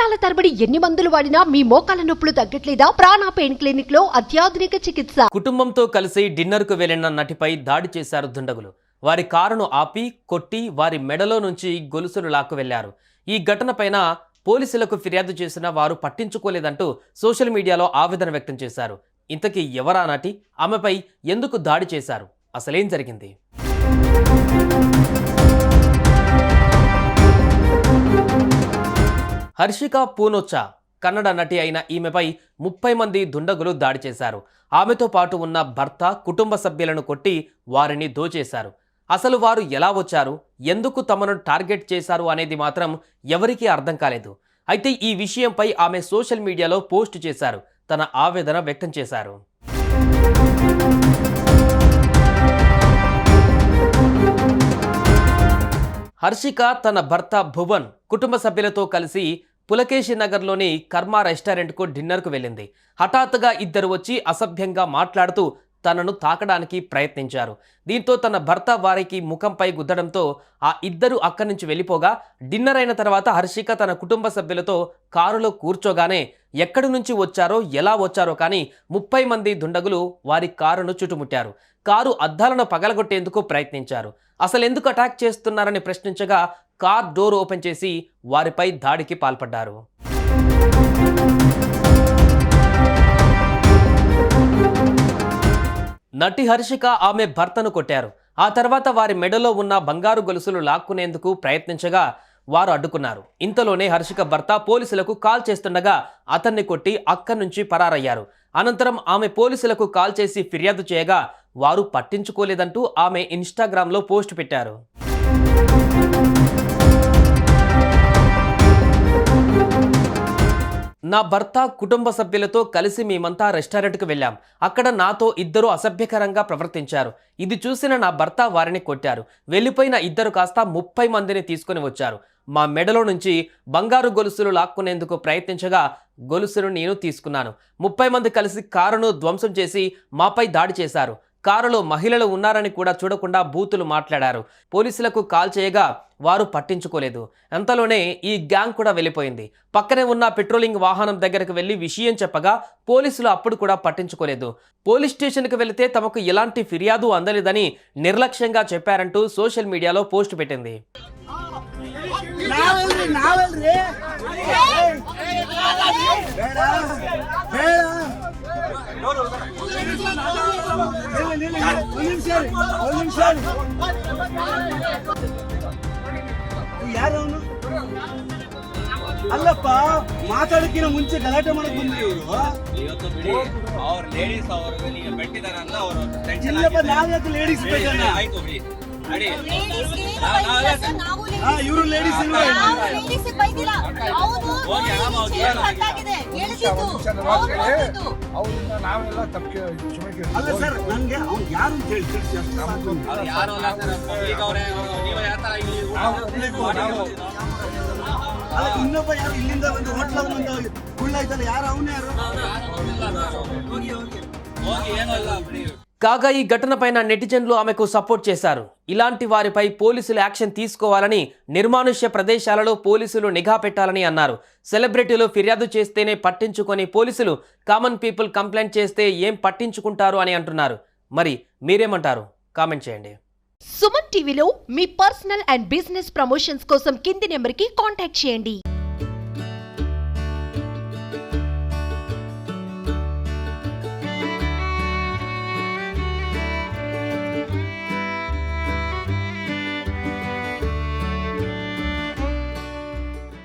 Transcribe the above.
సంవత్సరాల తరబడి ఎన్ని మందులు వాడినా మీ మోకాల నొప్పులు తగ్గట్లేదా? ప్రాణా పెయిన్ క్లినిక్లో అత్యాధునిక చికిత్స. కుటుంబంతో కలిసి డిన్నర్కు వెళ్ళిన నటిపై దాడి చేశారు దుండగులు. వారి కారును ఆపి కొట్టి వారి మెడలో నుంచి గొలుసులు లాక్కు వెళ్ళారు ఈ ఘటనపైన పోలీసులకు ఫిర్యాదు చేసిన వారు పట్టించుకోలేదంటూ సోషల్ మీడియాలో ఆవేదన వ్యక్తం చేశారు. ఇంతకీ ఎవరా నటి? ఆమెపై ఎందుకు దాడి చేశారు? అసలేం జరిగింది? హర్షిక పూనొచ్చా కన్నడ నటి అయిన ఈమెపై ముప్పై మంది దుండగులు దాడి చేశారు. ఆమెతో పాటు ఉన్న భర్త కుటుంబ సభ్యులను కొట్టి వారిని దోచేశారు. అసలు వారు ఎలా వచ్చారు? ఎందుకు తమను టార్గెట్ చేశారు అనేది మాత్రం ఎవరికీ అర్థం కాలేదు. అయితే ఈ విషయంపై ఆమె సోషల్ మీడియాలో పోస్ట్ చేశారు. తన ఆవేదన వ్యక్తం చేశారు. హర్షిక తన భర్త భువన్ కుటుంబ సభ్యులతో కలిసి పులకేశి నగర్లోని కర్మ రెస్టారెంట్కు డిన్నర్కు వెళ్ళింది. హఠాత్తుగా ఇద్దరు వచ్చి అసభ్యంగా మాట్లాడుతూ తనను తాకడానికి ప్రయత్నించారు. దీంతో తన భర్త వారికి ముఖంపై గుద్దడంతో ఆ ఇద్దరు అక్కడి నుంచి వెళ్ళిపోగా డిన్నర్ అయిన తర్వాత హర్షిక తన కుటుంబ సభ్యులతో కారులో కూర్చోగానే ఎక్కడి నుంచి వచ్చారో ఎలా వచ్చారో కానీ ముప్పై మంది దుండగులు వారి కారును చుట్టుముట్టారు. కారు అద్దాలను పగలగొట్టేందుకు ప్రయత్నించారు. అసలు ఎందుకు అటాక్ చేస్తున్నారని ప్రశ్నించగా కార్ డోర్ ఓపెన్ చేసి వారిపై దాడికి పాల్పడ్డారు. నటి హర్షిక ఆమె భర్తను కొట్టారు. ఆ తర్వాత వారి మెడలో ఉన్న బంగారు గొలుసులు లాక్కునేందుకు ప్రయత్నించగా వారు అడ్డుకున్నారు. ఇంతలోనే హర్షిక భర్త పోలీసులకు కాల్ చేస్తుండగా అతన్ని కొట్టి అక్కడి నుంచి పరారయ్యారు. అనంతరం ఆమె పోలీసులకు కాల్ చేసి ఫిర్యాదు చేయగా వారు పట్టించుకోలేదంటూ ఆమె ఇన్స్టాగ్రామ్లో పోస్ట్ పెట్టారు. నా భర్త కుటుంబ సభ్యులతో కలిసి మేమంతా రెస్టారెంట్కి వెళ్ళాం. అక్కడ నాతో ఇద్దరు అసభ్యకరంగా ప్రవర్తించారు. ఇది చూసిన నా భర్త వారిని కొట్టారు. వెళ్ళిపోయిన ఇద్దరు కాస్త ముప్పై మందిని తీసుకొని వచ్చారు. మా మెడలో నుంచి బంగారు గొలుసులు లాక్కునేందుకు ప్రయత్నించగా గొలుసును నేను తీసుకున్నాను. ముప్పై మంది కలిసి కారును ధ్వంసం చేసి మాపై దాడి చేశారు. కారులో మహిళలు ఉన్నారని కూడా చూడకుండా బూతులు మాట్లాడారు పోలీసులకు కాల్ చేయగా వారు పట్టించుకోలేదు అంతలోనే ఈ గ్యాంగ్ కూడా వెళ్ళిపోయింది పక్కనే ఉన్న పెట్రోలింగ్ వాహనం దగ్గరకు వెళ్ళి విషయం చెప్పగా పోలీసులు అప్పుడు కూడా పట్టించుకోలేదు పోలీస్ స్టేషన్కి వెళితే తమకు ఎలాంటి ఫిర్యాదు అందలేదని నిర్లక్ష్యంగా చెప్పారంటూ సోషల్ మీడియాలో పోస్ట్ పెట్టింది రే ಯಾರು ಅವನು ಅಲ್ಲಪ್ಪ ಮಾತಾಡಕ್ಕಿನ ಮುಂಚೆ ಗಲಾಟೆ ಮಾಡಕ್ ಬಂದ್ರಿ ಇವರು. ಇವತ್ತು ಬಿಡಿ ಅವ್ರ ಲೇಡೀಸ್ ಅವ್ರಿಗೆ ನೀವು ಅಂತ ಅವರು ಟೆನ್ಷನ್ ಇಲ್ಲಪ್ಪ ನಾವ್ಯಾಕೆ ಲೇಡೀಸ್ ಬೇಕಲ್ಲ ಆಯ್ತು ಬಿಡಿ. ಇವರು ಲೇಡೀಸ್ ಅವರಿಂದ ನಾವೆಲ್ಲ ಚುಮಕಿ ಅಲ್ಲ ಸರ್ ನನಗೆ ಅವ್ನು ಯಾರು ಅಂತ ಹೇಳಿ ತಿಳಿಸಿ ಅಲ್ಲ ಇನ್ನೊಬ್ಬ ಯಾರು ಇಲ್ಲಿಂದ ಒಂದು ಹೋಟ್ಲ ಒಂದು ಗುಳ್ಳ ಇದ್ದಲ್ಲ ಯಾರು? ಅವನೇ ಯಾರು? ಹೋಗಿ ಹೋಗಿ. ಏನಲ್ಲ కాగా ఈ ఘటనపైన నెటిజన్లు ఆమెకు సపోర్ట్ చేశారు. ఇలాంటి వారిపై పోలీసులు యాక్షన్ తీసుకోవాలని నిర్మానుష్య ప్రదేశాలలో పోలీసులు నిఘా పెట్టాలని అన్నారు. సెలబ్రిటీలు ఫిర్యాదు చేస్తేనే పట్టించుకొని పోలీసులు కామన్ పీపుల్ కంప్లైంట్ చేస్తే ఏం పట్టించుకుంటారు అని అంటున్నారు. మరి మీరేమంటారు? కామెంట్ చేయండి. సుమన్ టీవీలో మీ పర్సనల్ అండ్ బిజినెస్ ప్రమోషన్స్ కోసం కింది నెంబర్కి కాంటాక్ట్ చేయండి.